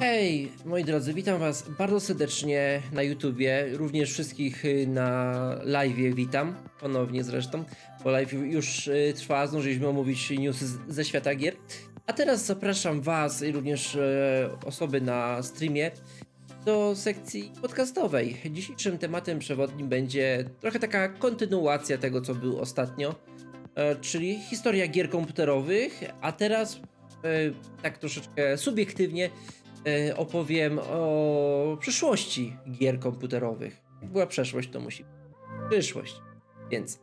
Hej, moi drodzy, witam was bardzo serdecznie na YouTubie, również wszystkich y, na live witam, ponownie zresztą, bo live już y, trwa, zdążyliśmy omówić newsy ze świata gier. A teraz zapraszam was i również e, osoby na streamie do sekcji podcastowej. Dzisiejszym tematem przewodnim będzie trochę taka kontynuacja tego, co było ostatnio, e, czyli historia gier komputerowych, a teraz e, tak troszeczkę subiektywnie opowiem o przyszłości gier komputerowych. Była przeszłość, to musi być przyszłość. Więc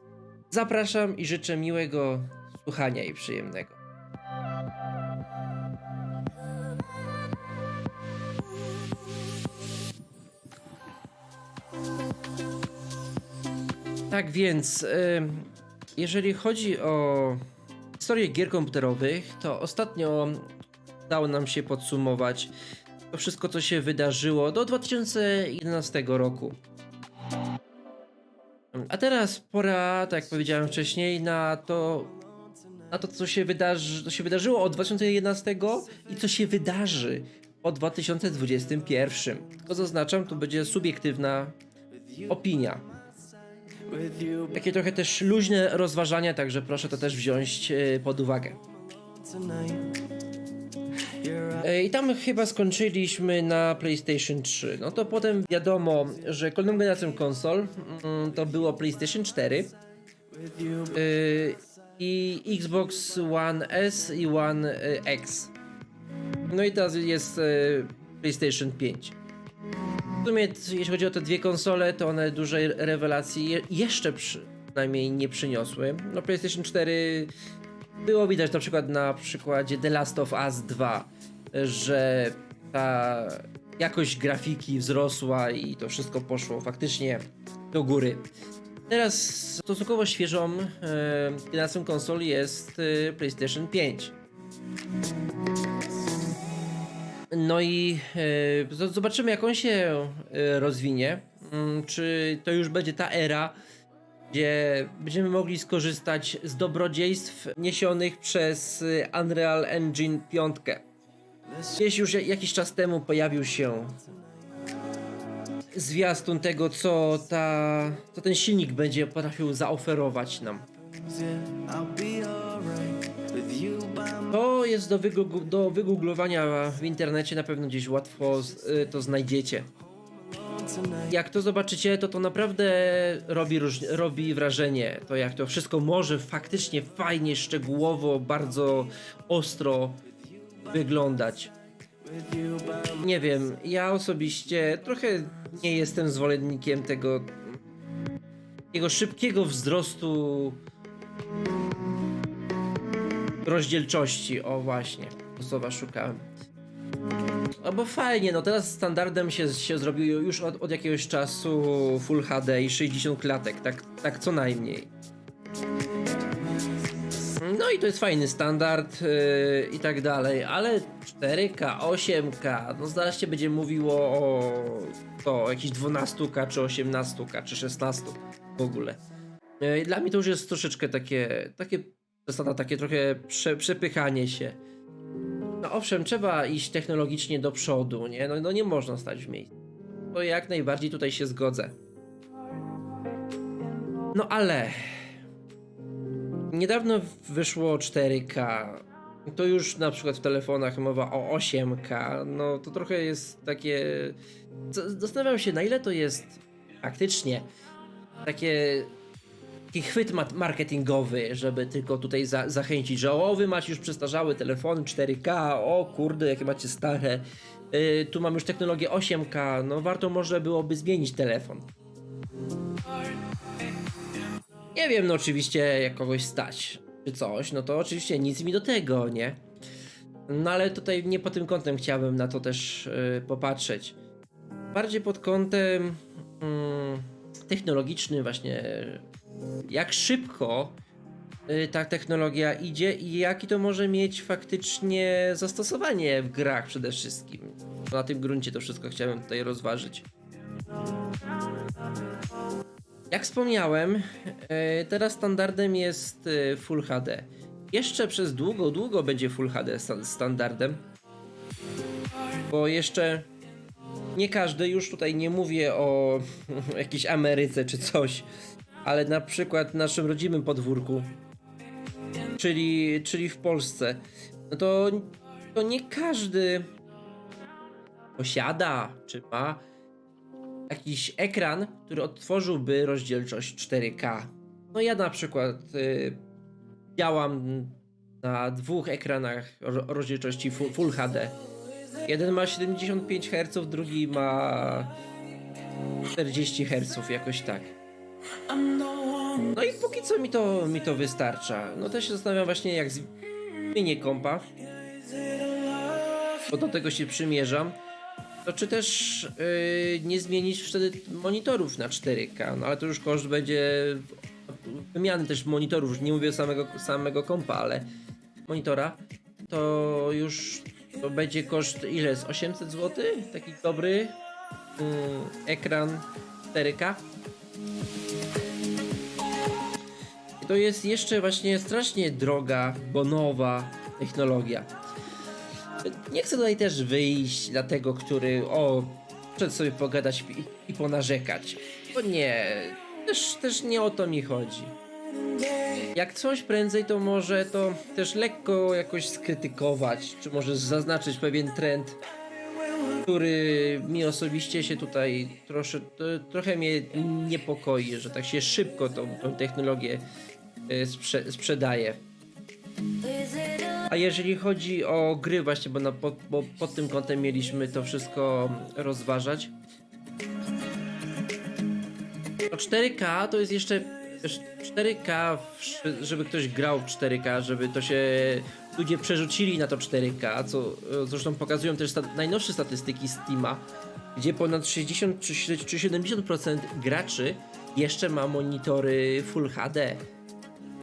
zapraszam i życzę miłego słuchania i przyjemnego. Tak więc, ym, jeżeli chodzi o historię gier komputerowych, to ostatnio udało nam się podsumować to wszystko, co się wydarzyło do 2011 roku. A teraz pora, tak jak powiedziałem wcześniej, na to, na to co, się wydarzy, co się wydarzyło od 2011 i co się wydarzy od 2021. Tylko zaznaczam, to będzie subiektywna opinia. Takie trochę też luźne rozważania, także proszę to też wziąć e, pod uwagę. E, I tam chyba skończyliśmy na PlayStation 3. No to potem wiadomo, że kolejną generacją konsol mm, to było PlayStation 4 e, i Xbox One S i One e, X. No i teraz jest PlayStation 5. W sumie, jeśli chodzi o te dwie konsole, to one dużej rewelacji je, jeszcze przynajmniej nie przyniosły. No PlayStation 4 było widać na przykład na przykładzie The Last of Us 2, że ta jakość grafiki wzrosła i to wszystko poszło faktycznie do góry. Teraz stosunkowo świeżą e, generacją konsol jest e, PlayStation 5. No i z- zobaczymy, jak on się e, rozwinie. Mm, Czy to już będzie ta era, gdzie będziemy mogli skorzystać z dobrodziejstw niesionych przez e, Unreal Engine 5. Gdzieś już ja- jakiś czas temu pojawił się zwiastun tego, co, ta, co ten silnik będzie potrafił zaoferować nam. To jest do, wygooglowania w internecie, na pewno gdzieś łatwo y, to znajdziecie. Jak to zobaczycie, to to naprawdę robi, robi wrażenie. To jak to wszystko może faktycznie fajnie, szczegółowo, bardzo ostro wyglądać. Nie wiem, ja osobiście trochę nie jestem zwolennikiem tego takiego szybkiego wzrostu rozdzielczości. O właśnie, słowa szukałem. No bo fajnie, no teraz standardem się, się zrobił już od, od jakiegoś czasu Full HD i 60 klatek, tak, tak co najmniej. No i to jest fajny standard yy, i tak dalej, ale 4K, 8K, no zaraz się będzie mówiło o to, o jakichś 12K, czy 18K, czy 16 w ogóle. Yy, Dla mnie to już jest troszeczkę takie, takie przesada, takie trochę prze, przepychanie się. No owszem, trzeba iść technologicznie do przodu, nie? No, no nie można stać w miejscu. To jak najbardziej tutaj się zgodzę. No ale niedawno wyszło 4K. To już na przykład w telefonach mowa o 8K. No to trochę jest takie. Zastanawiam się, na ile to jest faktycznie takie. Taki chwyt marketingowy, żeby tylko tutaj za- zachęcić, że o, wy macie już przestarzałe telefony 4K, o kurde, jakie macie stare. Yy, tu mam już technologię 8K, no warto może byłoby zmienić telefon. Nie wiem, no oczywiście jak kogoś stać czy coś, no to oczywiście nic mi do tego, nie? No ale tutaj nie pod tym kątem chciałbym na to też yy, popatrzeć. Bardziej pod kątem technologicznym właśnie, jak szybko y, ta technologia idzie i jaki to może mieć faktycznie zastosowanie w grach przede wszystkim. Na tym gruncie to wszystko chciałem tutaj rozważyć. Jak wspomniałem, e, teraz standardem jest e, Full HD. Jeszcze przez długo, długo będzie Full HD sta- standardem. Bo jeszcze nie każdy, już tutaj nie mówię o jakiejś Ameryce czy coś, ale na przykład naszym rodzimym podwórku, czyli, czyli w Polsce, no to, to nie każdy posiada czy ma jakiś ekran, który odtworzyłby rozdzielczość 4K. No ja na przykład y, działam na dwóch ekranach ro- rozdzielczości fu- Full HD. Jeden ma 75 Hz, drugi ma 40 Hz, jakoś tak. No i póki co mi to, mi to wystarcza. No też się zastanawiam właśnie jak zmienię kompa, bo do tego się przymierzam. To czy też yy, nie zmienić wtedy monitorów na 4K, no ale to już koszt będzie wymiany też monitorów, nie mówię samego, samego kompa, ale monitora, to już to będzie koszt ile? Z 800 zł? Taki dobry mm, ekran 4K. To jest jeszcze właśnie strasznie droga, bo nowa technologia. Nie chcę tutaj też wyjść dla tego, który o, przed sobie pogadać i, i ponarzekać. Bo nie, też, też nie o to mi chodzi. Jak coś prędzej, to może to też lekko jakoś skrytykować, czy może zaznaczyć pewien trend, który mi osobiście się tutaj trosze, to, trochę mnie niepokoi, że tak się szybko tą, tą technologię sprze sprzedaje. A jeżeli chodzi o gry właśnie, bo, na, pod, bo pod tym kątem mieliśmy to wszystko rozważać. No 4K to jest jeszcze wiesz, 4K, w sz- żeby ktoś grał w 4K, żeby to się ludzie przerzucili na to 4K, co zresztą pokazują też sta najnowsze statystyki Steama, gdzie ponad 60 czy sie- czy 70% graczy jeszcze ma monitory Full HD.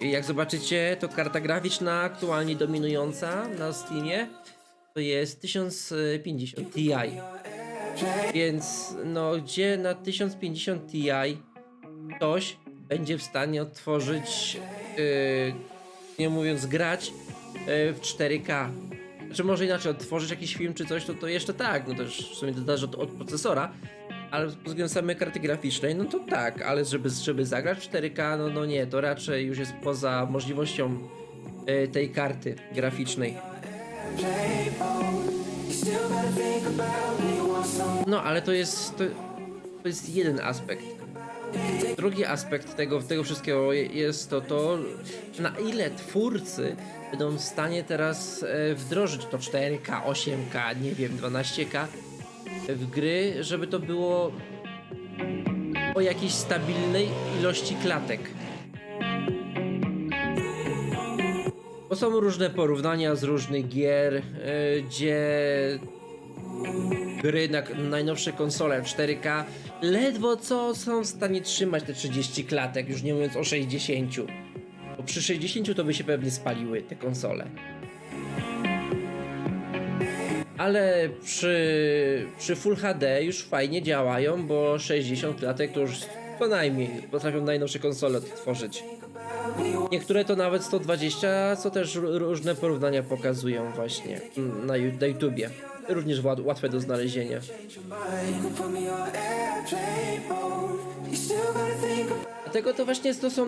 Jak zobaczycie, to karta graficzna aktualnie dominująca na Steamie to jest 1050 Ti. Więc no, gdzie na 1050 Ti ktoś będzie w stanie odtworzyć, yy, nie mówiąc grać, yy, w 4K. Znaczy może inaczej, odtworzyć jakiś film czy coś, to, to jeszcze tak, no to już w sumie zależy od, od procesora, ale pod względem samej karty graficznej, no to tak, ale żeby, żeby zagrać w 4K, no, no nie, to raczej już jest poza możliwością yy, tej karty graficznej. No, ale to jest, to, to jest jeden aspekt. Drugi aspekt tego, tego wszystkiego je- jest to, to, na ile twórcy będą w stanie teraz e, wdrożyć to 4K, 8K, nie wiem, 12K w gry, żeby to było o jakiejś stabilnej ilości klatek. Bo są różne porównania z różnych gier, e, gdzie gry na najnowsze konsole 4K ledwo co są w stanie trzymać te 30 klatek, już nie mówiąc o 60. Bo przy 60 to by się pewnie spaliły te konsole. Ale przy, przy Full HD już fajnie działają, bo 60 klatek to już co najmniej potrafią najnowsze konsole odtworzyć. Niektóre to nawet 120, co też ró- różne porównania pokazują właśnie na, na YouTubie. Również łat- łatwe do znalezienia. Dlatego to właśnie to są.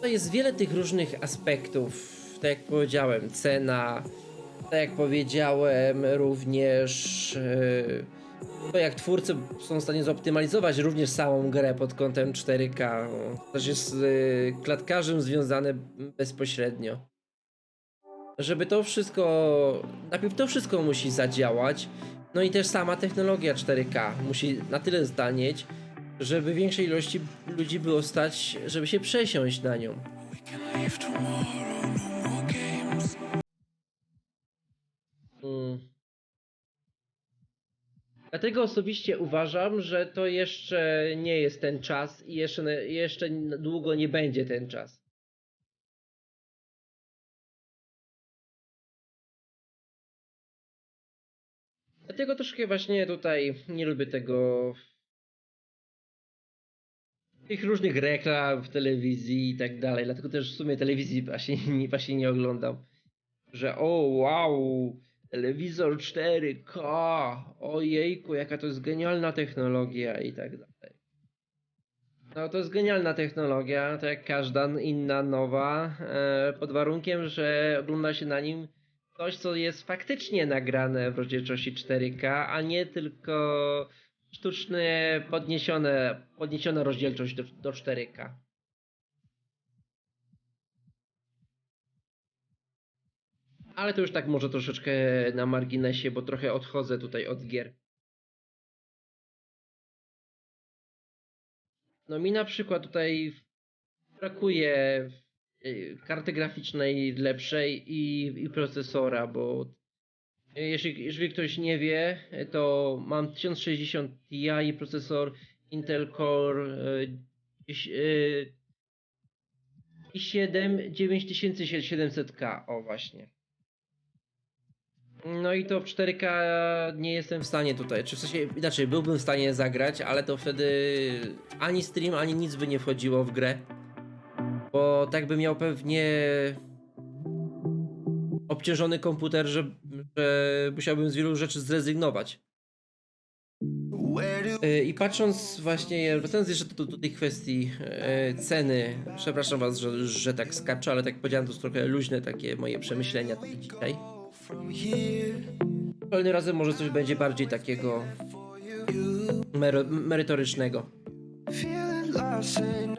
To jest wiele tych różnych aspektów. Tak jak powiedziałem, cena. Tak jak powiedziałem, również. Yy, to jak twórcy są w stanie zoptymalizować również samą grę pod kątem 4K. To też jest z yy, klatkarzem związane bezpośrednio. Żeby to wszystko. Najpierw to wszystko musi zadziałać. No i też sama technologia 4K musi na tyle zdanieć, żeby większej ilości ludzi było stać, żeby się przesiąść na nią. Mm. Dlatego osobiście uważam, że to jeszcze nie jest ten czas i jeszcze, jeszcze długo nie będzie ten czas. Dlatego troszkę właśnie tutaj nie lubię tego. Tych różnych reklam w telewizji i tak dalej. Dlatego też w sumie telewizji właśnie, nie- właśnie nie oglądam. Że o wow, telewizor 4K, ojejku, jaka to jest genialna technologia i tak dalej. No to jest genialna technologia, tak jak każda inna nowa, e, pod warunkiem, że ogląda się na nim coś, co jest faktycznie nagrane w rozdzielczości 4K, a nie tylko sztucznie podniesione, podniesiona rozdzielczość do, do 4K. Ale to już tak może troszeczkę na marginesie, bo trochę odchodzę tutaj od gier. No mi na przykład tutaj brakuje y, karty graficznej lepszej i, i procesora, bo jeśli, jeżeli ktoś nie wie, to mam 1060 Ti i procesor Intel Core y, y, i7 9700K, o właśnie. No i to w 4K nie jestem w stanie tutaj, czy w sensie inaczej, byłbym w stanie zagrać, ale to wtedy ani stream, ani nic by nie wchodziło w grę. Bo tak bym miał pewnie obciążony komputer, że, że musiałbym z wielu rzeczy zrezygnować. Y, I patrząc właśnie, wracając jeszcze do, do tej kwestii e, ceny, przepraszam was, że, że tak skaczę, ale tak powiedziałem, to jest trochę luźne takie moje przemyślenia dzisiaj. Kolejnym razem może coś będzie bardziej takiego mero, merytorycznego.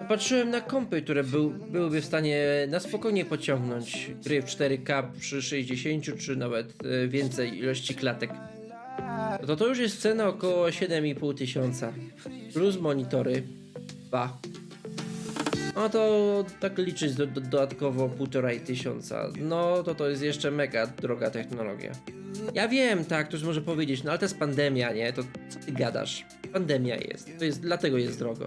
Patrzyłem na kompy, które był, byłyby w stanie na spokojnie pociągnąć gry w 4K przy 60 czy nawet e, więcej ilości klatek. To to już jest cena około 7,5 tysiąca. Plus monitory 2. No to tak liczyć do, do, dodatkowo 1,5 tysiąca. No to to jest jeszcze mega droga technologia. Ja wiem, tak, ktoś może powiedzieć, no ale to jest pandemia, nie? To co ty gadasz? Pandemia jest. To jest, dlatego jest drogo.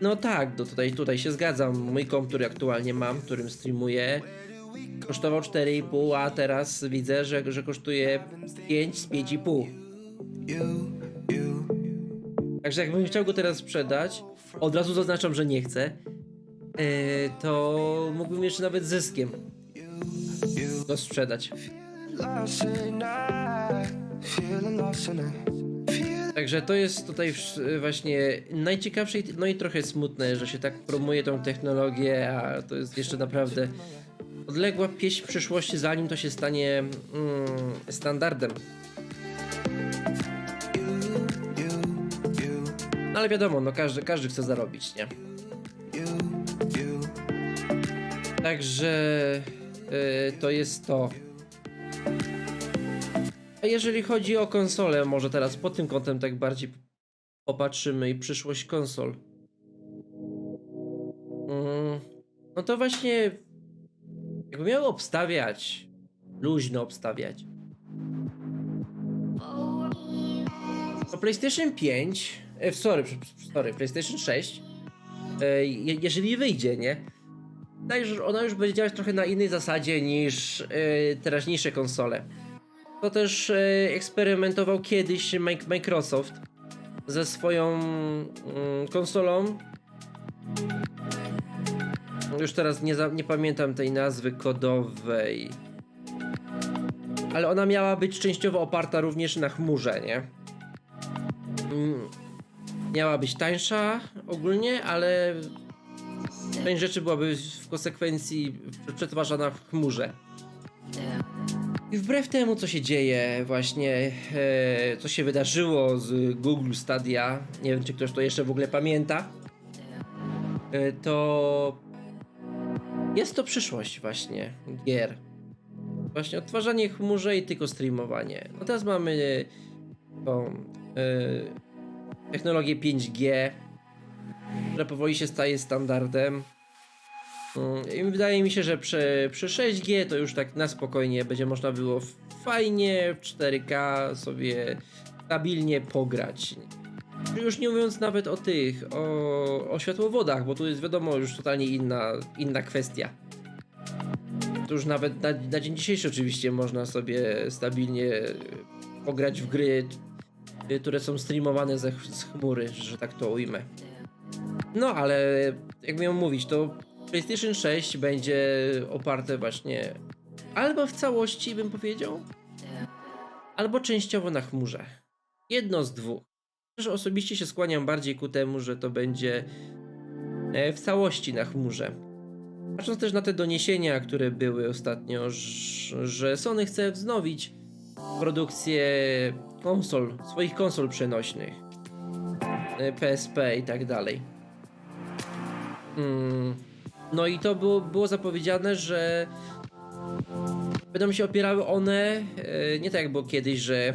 No tak, no tutaj, tutaj się zgadzam. Mój komp, który aktualnie mam, którym streamuję, kosztował 4,5, a teraz widzę, że, że kosztuje 5 z 5,5. Także jakbym chciał go teraz sprzedać, od razu zaznaczam, że nie chcę, to mógłbym jeszcze nawet zyskiem go sprzedać. Także to jest tutaj właśnie najciekawsze, no i trochę smutne, że się tak promuje tą technologię, a to jest jeszcze naprawdę odległa pieśń przyszłości, zanim to się stanie mm, standardem. No ale wiadomo, no każdy, każdy chce zarobić, nie? Także yy, to jest to. A jeżeli chodzi o konsolę, może teraz pod tym kątem tak bardziej popatrzymy i przyszłość konsol. Mm, no to właśnie jakby miały obstawiać, luźno obstawiać. To PlayStation 5, e, sorry, sorry, PlayStation 6, e, je, jeżeli wyjdzie, nie? Się, że ona już będzie działać trochę na innej zasadzie niż e, teraźniejsze konsole. To też e, eksperymentował kiedyś Microsoft ze swoją mm, konsolą. Już teraz nie, za, nie pamiętam tej nazwy kodowej. Ale ona miała być częściowo oparta również na chmurze, nie? Mm, Miała być tańsza ogólnie, ale część rzeczy byłaby w konsekwencji przetwarzana w chmurze. I wbrew temu, co się dzieje, właśnie, e, co się wydarzyło z Google Stadia, nie wiem, czy ktoś to jeszcze w ogóle pamięta, e, to jest to przyszłość właśnie gier. Właśnie odtwarzanie chmurze i tylko streamowanie. No teraz mamy tą e, technologię 5G, która powoli się staje standardem. Mm, I wydaje mi się, że przy, przy 6G to już tak na spokojnie będzie można było fajnie w 4K sobie stabilnie pograć. Już nie mówiąc nawet o tych, o, o światłowodach, bo tu jest wiadomo już totalnie inna, inna kwestia. To już nawet na, na dzień dzisiejszy oczywiście można sobie stabilnie pograć w gry, które są streamowane ze, z chmury, że tak to ujmę. No, ale jak miałem mówić, to PlayStation 6 będzie oparte właśnie albo w całości bym powiedział, albo częściowo na chmurze. Jedno z dwóch. Też osobiście się skłaniam bardziej ku temu, że to będzie e, w całości na chmurze. Patrząc też na te doniesienia, które były ostatnio, że Sony chce wznowić produkcję konsol, swoich konsol przenośnych, PSP i tak dalej. Mm, No i to było, było zapowiedziane, że będą się opierały one e, nie tak jak było kiedyś, że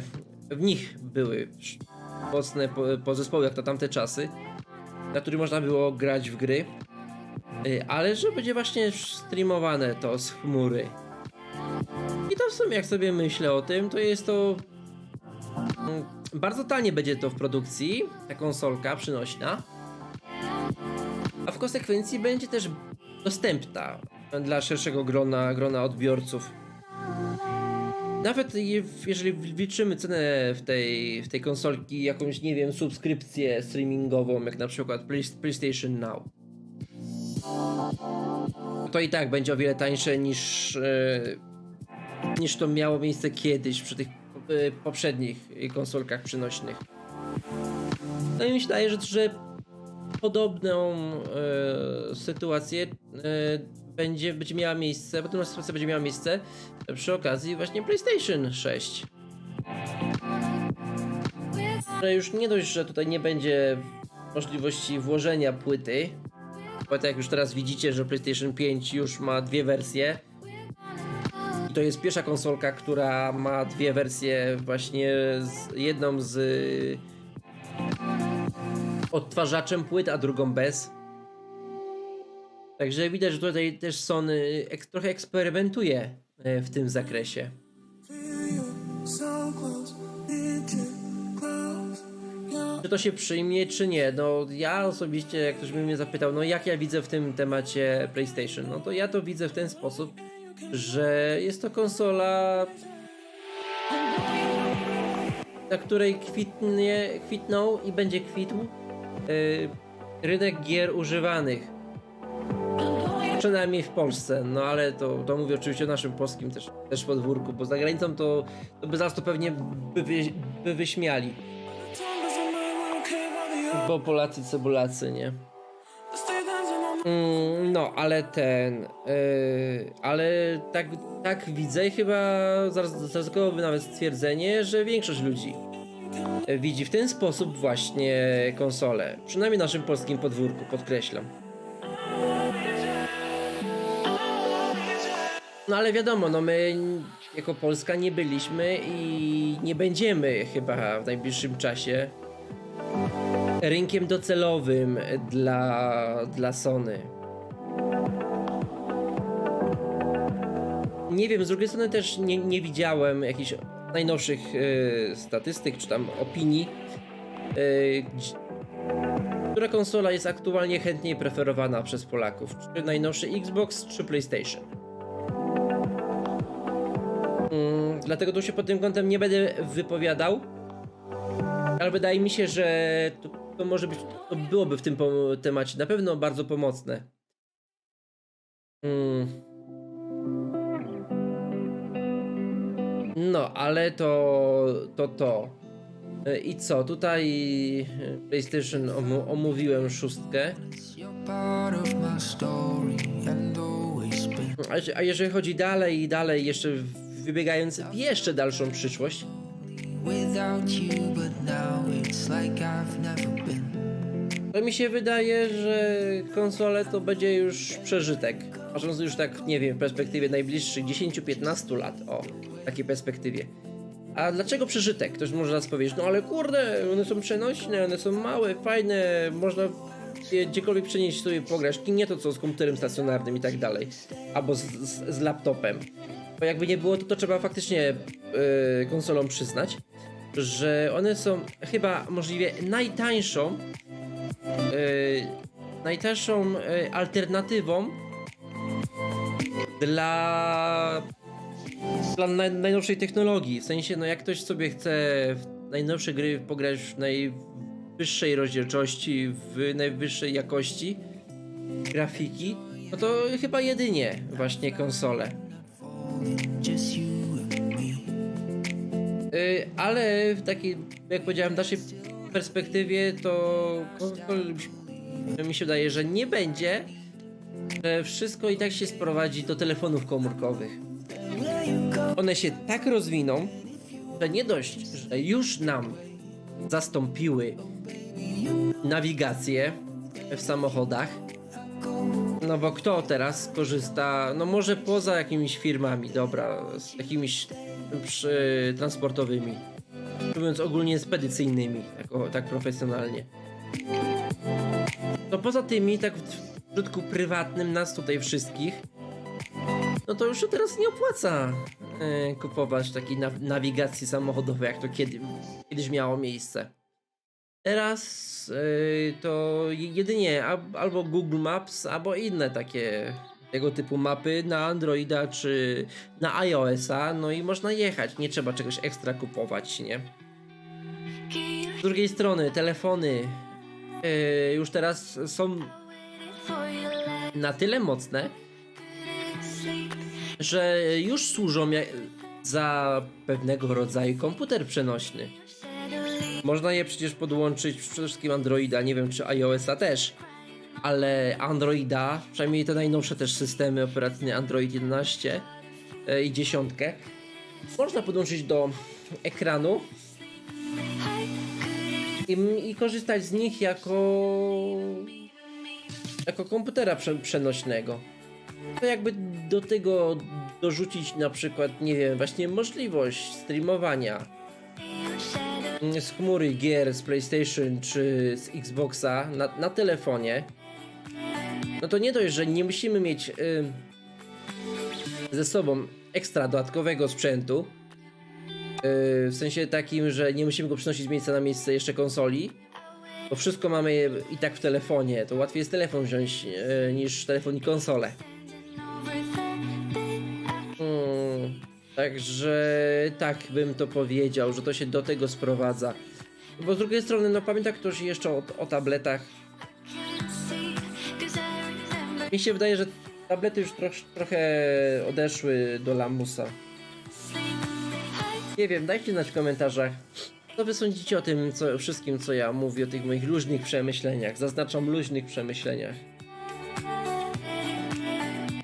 w nich były mocne po- podzespoły jak na tamte czasy, na których można było grać w gry, e, ale że będzie właśnie streamowane to z chmury. I to w sumie jak sobie myślę o tym, to jest to mm, bardzo tanie będzie to w produkcji, ta konsolka przynośna. A w konsekwencji będzie też dostępna dla szerszego grona, grona odbiorców. Nawet je- jeżeli wliczymy cenę w tej, w tej konsolki, jakąś, nie wiem, subskrypcję streamingową, jak na przykład Play- PlayStation Now, to i tak będzie o wiele tańsze niż, e, niż to miało miejsce kiedyś przy tych poprzednich konsolkach przynośnych. No i myślę, że, że podobną e, sytuację e, będzie, będzie miała miejsce, podobna sytuacja będzie miała miejsce przy okazji właśnie PlayStation 6. Że już nie dość, że tutaj nie będzie możliwości włożenia płyty, bo tak jak już teraz widzicie, że PlayStation 5 już ma dwie wersje. To jest pierwsza konsolka, która ma dwie wersje właśnie z jedną z odtwarzaczem płyt, a drugą bez. Także widać, że tutaj też Sony ek trochę eksperymentuje e, w tym zakresie. Czy to się przyjmie, czy nie? No ja osobiście, jak ktoś by mnie zapytał, no jak ja widzę w tym temacie PlayStation, no to ja to widzę w ten sposób, że jest to konsola, na której kwitnie, kwitną i będzie kwitł yy, rynek gier używanych. Przynajmniej w Polsce, no ale to, to mówię oczywiście o naszym polskim też, też podwórku, bo za granicą to, to by zaraz to pewnie by, wy, by wyśmiali. Bo Polacy cebulacy, nie? Mm, no, ale ten. Yy, ale tak, tak widzę, i chyba zaraz zaryzykowałbym nawet stwierdzenie, że większość ludzi widzi w ten sposób właśnie konsolę. Przynajmniej naszym polskim podwórku, podkreślam. No ale wiadomo, no my jako Polska nie byliśmy i nie będziemy chyba w najbliższym czasie rynkiem docelowym dla, dla Sony. Nie wiem, z drugiej strony też nie, nie widziałem jakichś najnowszych e, statystyk czy tam opinii, gdzie- która konsola jest aktualnie chętniej preferowana przez Polaków. Czy najnowszy Xbox, czy PlayStation. Mm, dlatego tu się pod tym kątem nie będę wypowiadał. Ale wydaje mi się, że to, to może być, to byłoby w tym temacie na pewno bardzo pomocne. Mm. No, ale to to to. E, I co? Tutaj e, PlayStation omu- omówiłem szóstkę. A, jeże- a jeżeli chodzi dalej i dalej, jeszcze wybiegając w jeszcze dalszą przyszłość, Without you, but now it's like I've never been. To mi się wydaje, że konsole to będzie już przeżytek. Patrząc już tak, nie wiem, w perspektywie najbliższych 10-15 lat, o, takiej perspektywie. A dlaczego przeżytek? Ktoś może nas powiedzieć, no ale kurde, one są przenośne, one są małe, fajne, można je gdziekolwiek przenieść sobie pograć, nie to co z komputerem stacjonarnym i tak dalej, albo z, z, z laptopem. Bo jakby nie było, to, to trzeba faktycznie yy, konsolom przyznać, że one są chyba możliwie najtańszą yy, najtańszą yy, alternatywą dla, dla naj, najnowszej technologii. W sensie, no jak ktoś sobie chce w najnowsze gry pograć w najwyższej rozdzielczości, w najwyższej jakości grafiki, no to chyba jedynie właśnie konsole. Y, ale w takiej, jak powiedziałem, naszej perspektywie to mi się wydaje, że nie będzie, że wszystko i tak się sprowadzi do telefonów komórkowych. One się tak rozwiną, że nie dość, że już nam zastąpiły nawigację w samochodach, no bo kto teraz korzysta, no może poza jakimiś firmami, dobra, z jakimiś przy, transportowymi, mówiąc ogólnie spedycyjnymi, tak, tak profesjonalnie. To poza tymi, tak w użytku prywatnym nas tutaj wszystkich, no to już teraz nie opłaca e, kupować takiej na nawigacji samochodowej, jak to kiedy, kiedyś miało miejsce. Teraz y, to jedynie albo Google Maps, albo inne takie tego typu mapy na Androida czy na iOS-a, no i można jechać, nie trzeba czegoś ekstra kupować, nie? Z drugiej strony telefony y, już teraz są na tyle mocne, że już służą za pewnego rodzaju komputer przenośny. Można je przecież podłączyć przede wszystkim Androida, nie wiem czy iOS-a też, ale Androida, przynajmniej te najnowsze też systemy operacyjne Android 11 e, i 10, można podłączyć do ekranu i, i korzystać z nich jako jako komputera prze, przenośnego. To jakby do tego dorzucić na przykład, nie wiem, właśnie możliwość streamowania z chmury gier z PlayStation czy z Xboxa na, na telefonie, no to nie dość, że nie musimy mieć y, ze sobą ekstra dodatkowego sprzętu, y, w sensie takim, że nie musimy go przynosić z miejsca na miejsce jeszcze konsoli, bo wszystko mamy i tak w telefonie, to łatwiej jest telefon wziąć y, niż telefon i konsolę. Także tak bym to powiedział, że to się do tego sprowadza. Bo z drugiej strony, no pamięta ktoś jeszcze o, o tabletach. Mi się wydaje, że tablety już troch, trochę odeszły do lamusa. Nie wiem, dajcie znać w komentarzach. Co wy sądzicie o tym co, wszystkim, co ja mówię, o tych moich luźnych przemyśleniach. Zaznaczam luźnych przemyśleniach.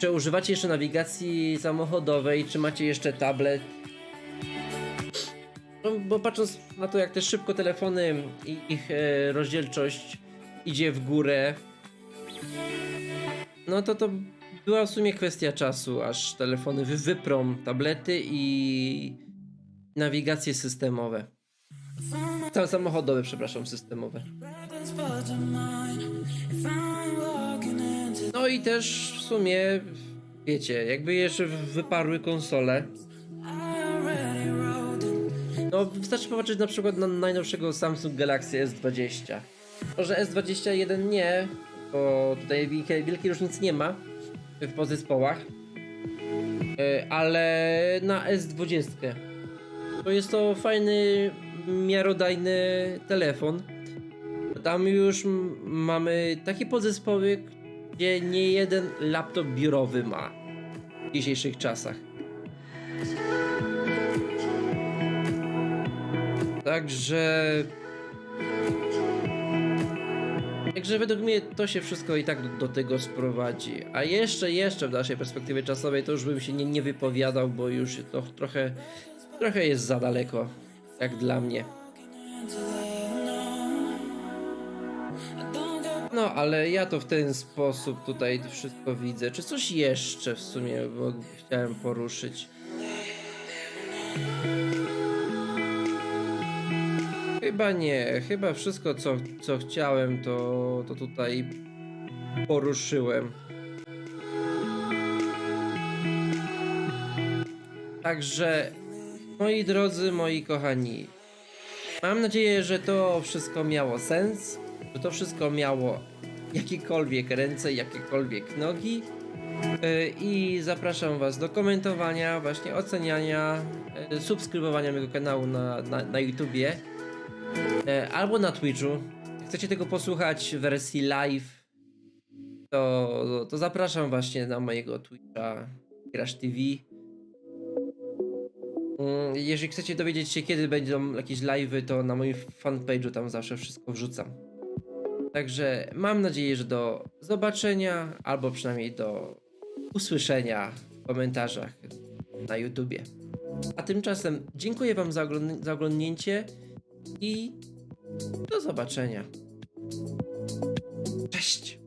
Czy używacie jeszcze nawigacji samochodowej, czy macie jeszcze tablet? No, bo patrząc na to, jak też szybko telefony i ich e, rozdzielczość idzie w górę, no to to była w sumie kwestia czasu, aż telefony wy wyprą tablety i nawigacje systemowe. Całe samochodowe, przepraszam, systemowe. No i też w sumie, wiecie, jakby jeszcze wyparły konsole. No, wystarczy popatrzeć na przykład na najnowszego Samsung Galaxy S20. Może S21 nie, bo tutaj wielkiej, wielkiej różnicy nie ma w podzespołach. E, Ale na S20 to jest to fajny, miarodajny telefon. Tam już mamy takie podzespoły, gdzie nie jeden laptop biurowy ma w dzisiejszych czasach. Także. Także według mnie to się wszystko i tak do, do tego sprowadzi. A jeszcze, jeszcze w naszej perspektywie czasowej to już bym się nie, nie wypowiadał, bo już to trochę, trochę jest za daleko, jak dla mnie. No, ale ja to w ten sposób tutaj wszystko widzę. Czy coś jeszcze w sumie bo chciałem poruszyć? Chyba nie. Chyba wszystko, co, co chciałem, to, to tutaj poruszyłem. Także, moi drodzy, moi kochani, mam nadzieję, że to wszystko miało sens, że to wszystko miało jakiekolwiek ręce, jakiekolwiek nogi. Yy, I zapraszam Was do komentowania, właśnie oceniania, yy, subskrybowania mojego kanału na, na, na YouTubie yy, albo na Twitchu. Chcecie tego posłuchać w wersji live, to, to zapraszam właśnie na mojego Twitcha Crash TV. Mm, Jeżeli chcecie dowiedzieć się, kiedy będą jakieś live'y, to na moim fanpage'u tam zawsze wszystko wrzucam. Także mam nadzieję, że do zobaczenia, albo przynajmniej do usłyszenia w komentarzach na YouTubie. A tymczasem dziękuję Wam za, za oglądnięcie i do zobaczenia. Cześć!